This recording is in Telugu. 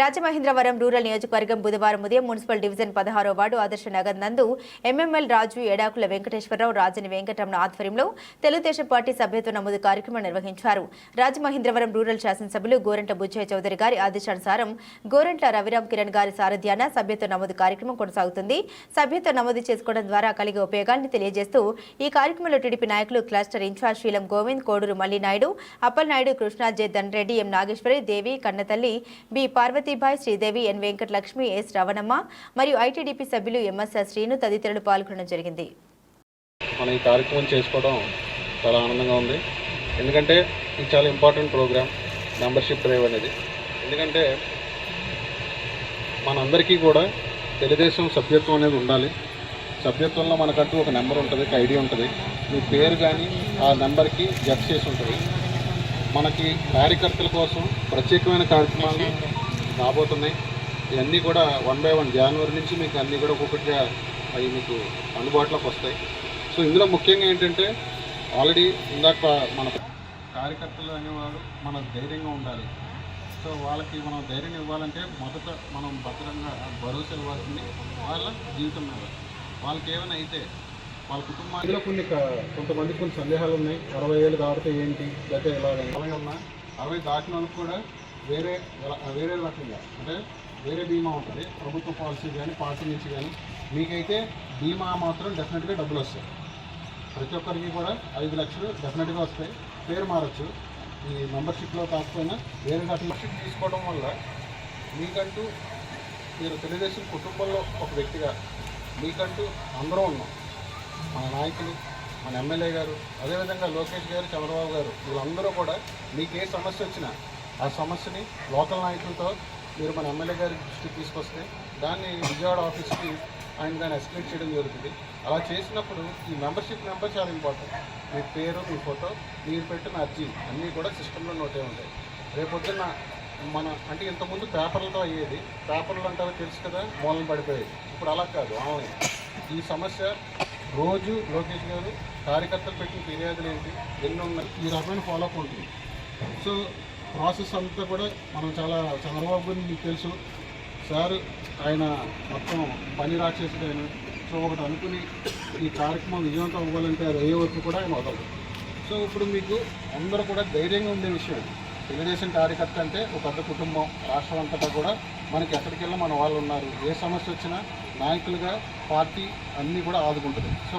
రాజమహేంద్రవరం రూరల్ నియోజకవర్గం బుధవారం ఉదయం మున్సిపల్ డివిజన్ పదహారో వార్డు ఆదర్శ నగర్ నందు ఎంఎంఎల్ రాజు ఏడాకుల వెంకటేశ్వరరావు రాజని వెంకటరమణ ఆధ్వర్యంలో తెలుగుదేశం పార్టీ సభ్యత్వ నమోదు కార్యక్రమం నిర్వహించారు. రాజమహేంద్రవరం రూరల్ శాసనసభ్యులు గోరంట బుచ్చయ్య చౌదరి గారి ఆదేశానుసారం గోరంట్ల రవిరామ్ కిరణ్ గారి సారథ్యాన సభ్యత్వ నమోదు కార్యక్రమం కొనసాగుతుంది. సభ్యత్వ నమోదు చేసుకోవడం ద్వారా కలిగే ఉపయోగాల్ని తెలియజేస్తూ ఈ కార్యక్రమంలో టీడీపీ నాయకులు cluster incharge Seelam Govind Koduru Mallinaidu Appalanaidu Krishna J Dhanreddy M Nageswari Devi Kannathalli B Parvathi Parvathibai Sridevi N Venkatalakshmi S Ravanamma మరియు ఐటీడీపీ సభ్యులు ఎంఎస్ఆర్ శ్రీను తదితరులు పాల్గొనడం జరిగింది. మనం ఈ కార్యక్రమం చేసుకోవడం చాలా ఆనందంగా ఉంది. ఎందుకంటే ఇది చాలా ఇంపార్టెంట్ ప్రోగ్రామ్ మెంబర్షిప్ డ్రైవ్ అనేది. ఎందుకంటే మనందరికీ కూడా తెలుగుదేశం సభ్యత్వం అనేది ఉండాలి. సభ్యత్వంలో మనకంటూ ఒక నెంబర్ ఉంటుంది ఒక ఐడి ఉంటుంది. మీ పేరు కానీ ఆ నెంబర్కి జడ్ చేసి ఉంటుంది. మనకి కార్యకర్తల కోసం ప్రత్యేకమైన కార్యక్రమాలు రాబోతున్నాయి. ఇవన్నీ కూడా వన్ బై వన్. జనవరి నుంచి మీకు అన్నీ కూడా ఒక్కొక్కటిగా అవి మీకు అందుబాటులోకి వస్తాయి. సో ఇందులో ముఖ్యంగా ఏంటంటే ఆల్రెడీ ఇందాక మన కార్యకర్తలు అనేవారు మన ధైర్యంగా ఉండాలి. సో వాళ్ళకి మనం ధైర్యం ఇవ్వాలంటే మొదట మనం భద్రంగా భరోసా ఇవ్వాల్సింది వాళ్ళ జీవితం మీద. వాళ్ళకి ఏమైనా అయితే వాళ్ళ కుటుంబాల్లో కొన్ని కొంతమంది కొన్ని సందేహాలు ఉన్నాయి. అరవై ఏళ్ళు దాటితే ఏంటి? లేకపోతే ఇలాగ అరవై ఉన్నా అరవై దాటిన వాళ్ళకి కూడా వేరే వేరే రకంగా అంటే వేరే బీమా ఉంటుంది. ప్రభుత్వ పాలసీ కానీ పార్టీ నుంచి కానీ మీకైతే బీమా మాత్రం డెఫినెట్గా డబ్బులు వస్తాయి. ప్రతి ఒక్కరికి కూడా ఐదు లక్షలు డెఫినెట్గా వస్తాయి. పేరు మారచ్చు. ఈ మెంబర్షిప్లో కాకపోయినా వేరే మెంబర్షిప్ తీసుకోవడం వల్ల మీకంటూ మీరు తెలుగుదేశం కుటుంబంలో ఒక వ్యక్తిగా మీకంటూ అందరూ ఉన్నాం. మన నాయకులు మన ఎమ్మెల్యే గారు అదేవిధంగా లోకేష్ గారు చంద్రబాబు గారు వీళ్ళందరూ కూడా మీకు ఏ సమస్య వచ్చినా ఆ సమస్యని లోకల్ నాయకులతో మీరు మన ఎమ్మెల్యే గారి దృష్టికి తీసుకొస్తే దాన్ని విజయవాడ ఆఫీస్కి ఆయన దాన్ని ఎస్కలేట్ చేయడం జరుగుతుంది. అలా చేసినప్పుడు ఈ మెంబర్షిప్ నెంబర్ చాలా ఇంపార్టెంట్. మీ పేరు మీ ఫోటో మీరు పెట్టిన అర్జీ అన్నీ కూడా సిస్టంలో నోటే ఉంటాయి. రేపొద్దున్న మన అంటే ఇంతకుముందు పేపర్లతో అయ్యేది పేపర్లు అంటారో తెలుసు కదా మూలం పడిపోయేది. ఇప్పుడు అలా కాదు ఆన్లైన్. ఈ సమస్య రోజు లోకేష్ గారు కార్యకర్తలు పెట్టిన ఫిర్యాదులు ఏంటి ఎన్ని ఉన్నాయి ఈ రకమైన ఫాలోఅప్ ఉంటుంది. సో ప్రాసెస్ అంతా కూడా మనం చాలా చంద్రబాబు గారిని మీకు తెలుసు. సార్ ఆయన మొత్తం పని రాక్షసుడు ఆయన. సో ఒకటి అనుకుని ఈ కార్యక్రమం విజయవంతం అవ్వాలంటే అది అయ్యే వరకు కూడా ఆయన వదలదు సో ఇప్పుడు మీకు అందరూ కూడా ధైర్యంగా ఉండే విషయం. తెలుగుదేశం కార్యకర్త అంటే ఒక పెద్ద కుటుంబం. రాష్ట్రం అంతటా కూడా మనకి ఎక్కడికి వెళ్ళి మన వాళ్ళు ఉన్నారు. ఏ సమస్య వచ్చినా నాయకులుగా పార్టీ అన్నీ కూడా ఆదుకుంటుంది. సో